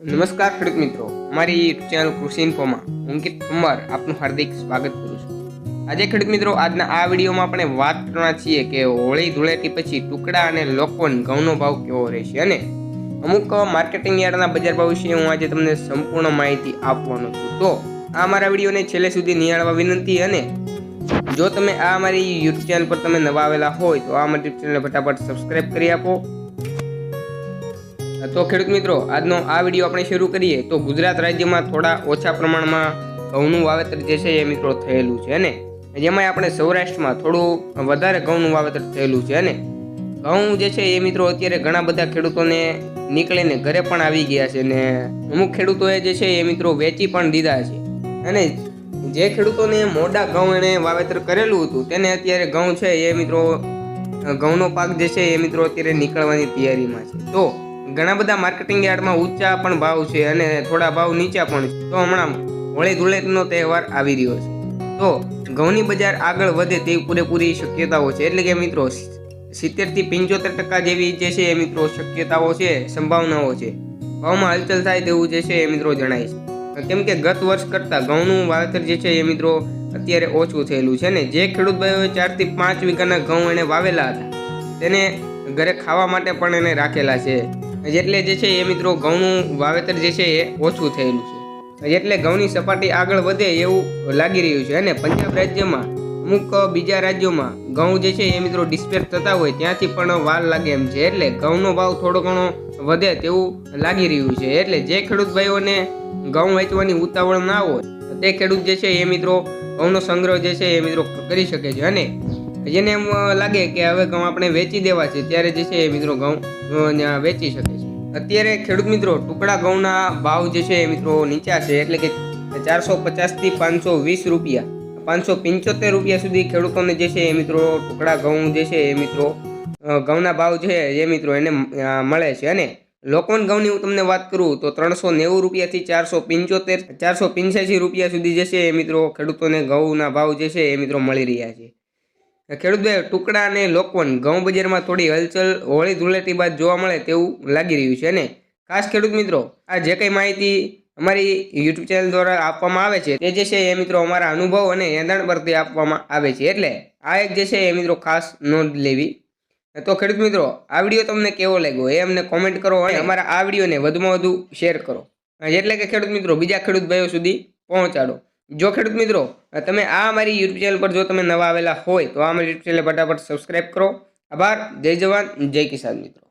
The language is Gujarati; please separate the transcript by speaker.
Speaker 1: નમસ્કાર ખેડૂત મિત્રો. મારી યુટ્યુબ ચેનલ કૃષિ ઇન્ફોમાં અંકિત ઠુમ્મર આપનું હાર્દિક સ્વાગત કરું છું. આજે ખેડૂત મિત્રો, આજના આ વિડીયોમાં આપણે વાત કરવાના છીએ કે હોળી ધૂળેટી પછી ટુકડા અને લોકોન ઘઉંનો ભાવ કેવો રહેશે અને અમુક માર્કેટિંગ યાર્ડના બજાર ભાવ વિશે હું આજે તમને સંપૂર્ણ માહિતી આપવાનો છું. તો આ મારા વિડીયોને છેલ્લે સુધી નિહાળવા વિનંતી અને જો તમે આ મારી યુટ્યુબ ચેનલ પર તમે નવા આવેલા હોય તો આ મારી ચેનલને ફટાફટ સબસ્ક્રાઈબ કરી આપો. તો ખેડૂત મિત્રો, આજનો આ વીડિયો આપણે શરૂ કરીએ તો ગુજરાત રાજ્યમાં થોડા ઓછા પ્રમાણમાં ઘઉંનું વાવેતર જે છે એ મિત્રો થયેલું છે અને જેમાં આપણે સૌરાષ્ટ્રમાં થોડું વધારે ઘઉંનું વાવેતર થયેલું છે અને ઘઉં જે છે એ મિત્રો અત્યારે ઘણા બધા ખેડૂતોને નીકળીને ઘરે પણ આવી ગયા છે ને અમુક ખેડૂતોએ જે છે એ મિત્રો વેચી પણ દીધા છે. અને જે ખેડૂતોને મોડા ઘઉં એણે વાવેતર કરેલું હતું, તેને અત્યારે ઘઉં છે એ મિત્રો, ઘઉંનો પાક જે છે એ મિત્રો અત્યારે નીકળવાની તૈયારીમાં છે. તો ઘણા બધા માર્કેટિંગ યાર્ડમાં ઊંચા પણ ભાવ છે અને થોડા ભાવ નીચા પણ છે. તો હમણાં હોળી ધૂળેટનો તહેવાર આવી રહ્યો છે. તો ઘઉંની બજાર આગળ વધે તેવી પૂરેપૂરી શક્યતાઓ છે. એટલે કે મિત્રો, સિત્તેરથી પંચોતેર ટકા જેવી જે છે એ મિત્રો શક્યતાઓ છે, સંભાવનાઓ છે. ભાવમાં હલચલ થાય તેવું જે છે એ મિત્રો જણાય છે. કેમ કે ગત વર્ષ કરતાં ઘઉંનું વાવેતર જે છે એ મિત્રો અત્યારે ઓછું થયેલું છે ને. જે ખેડૂત ભાઈઓએ ચારથી પાંચ વીઘાના ઘઉં એને વાવેલા હતા, તેને ઘરે ખાવા માટે પણ એને રાખેલા છે. એટલે જે છે એ મિત્રો ઘઉંનું વાવેતર જે છે એ ઓછું થયેલું છે. એટલે ઘઉંની સપાટી આગળ વધે એવું લાગી રહ્યું છે અને પંજાબ રાજ્યમાં અમુક બીજા રાજ્યોમાં ઘઉં જે છે એ મિત્રો ડિસ્પેર થતા હોય ત્યાંથી પણ વાર લાગે એમ છે. એટલે ઘઉંનો ભાવ થોડો ઘણો વધે તેવું લાગી રહ્યું છે. એટલે જે ખેડૂત ભાઈઓને ઘઉં વેચવાની ઉતાવળ ના હોય, તે ખેડૂત જે છે એ મિત્રો ઘઉંનો સંગ્રહ જે છે એ મિત્રો કરી શકે છે અને જેને એમ લાગે કે હવે ઘઉં આપણે વેચી દેવા છે, ત્યારે જે છે એ મિત્રો ઘઉં વેચી શકે છે. અત્યારે ખેડૂત મિત્રો, ટુકડા ઘઉંના ભાવ જે છે એ મિત્રો નીચા છે, એટલે કે ચારસો પચાસથી પાંચસો વીસ રૂપિયા, પાંચસો પંચોતેર રૂપિયા સુધી ખેડૂતોને જે છે એ મિત્રો ટુકડા ઘઉં જે છે એ મિત્રો ઘઉંના ભાવ છે એ મિત્રો એને મળે છે. અને લોકોન ઘઉંની હું તમને વાત કરું, તો ત્રણસો નેવું રૂપિયાથી ચારસો પંચોતેર, ચારસો પંચ્યાસી રૂપિયા સુધી જે છે એ મિત્રો ખેડૂતોને ઘઉંના ભાવ જે છે એ મિત્રો મળી રહ્યા છે. ખેડૂત ભાઈ, ટુકડા અને લોકવન, ઘઉં બજારમાં થોડી હલચલ, હોળી ધૂળેટી બાદ જોવા મળે તેવું લાગી રહ્યું છે અને ખાસ ખેડૂત મિત્રો, આ જે કંઈ માહિતી અમારી યુટ્યુબ ચેનલ દ્વારા આપવામાં આવે છે, તે જે છે એ મિત્રો અમારા અનુભવ અને એંધાણ પરથી આપવામાં આવે છે. એટલે આ એક જે છે એ મિત્રો ખાસ નોંધ લેવી. તો ખેડૂત મિત્રો, આ વીડિયો તમને કેવો લાગ્યો? એ અમને કોમેન્ટ કરો અને અમારા આ વિડીયોને વધુમાં વધુ શેર કરો. એટલે કે ખેડૂત મિત્રો, બીજા ખેડૂત ભાઈઓ સુધી પહોંચાડો. જો ખેડૂત મિત્રો, તમે આ અમારી યુટ્યુબ ચેનલ પર જો તમે નવા આવેલા હોય તો આ અમારી યુટ્યુબ ચેનલ ફટાફટ સબસ્ક્રાઇબ કરો. આભાર. જય જવાન. જય કિસાન મિત્રો.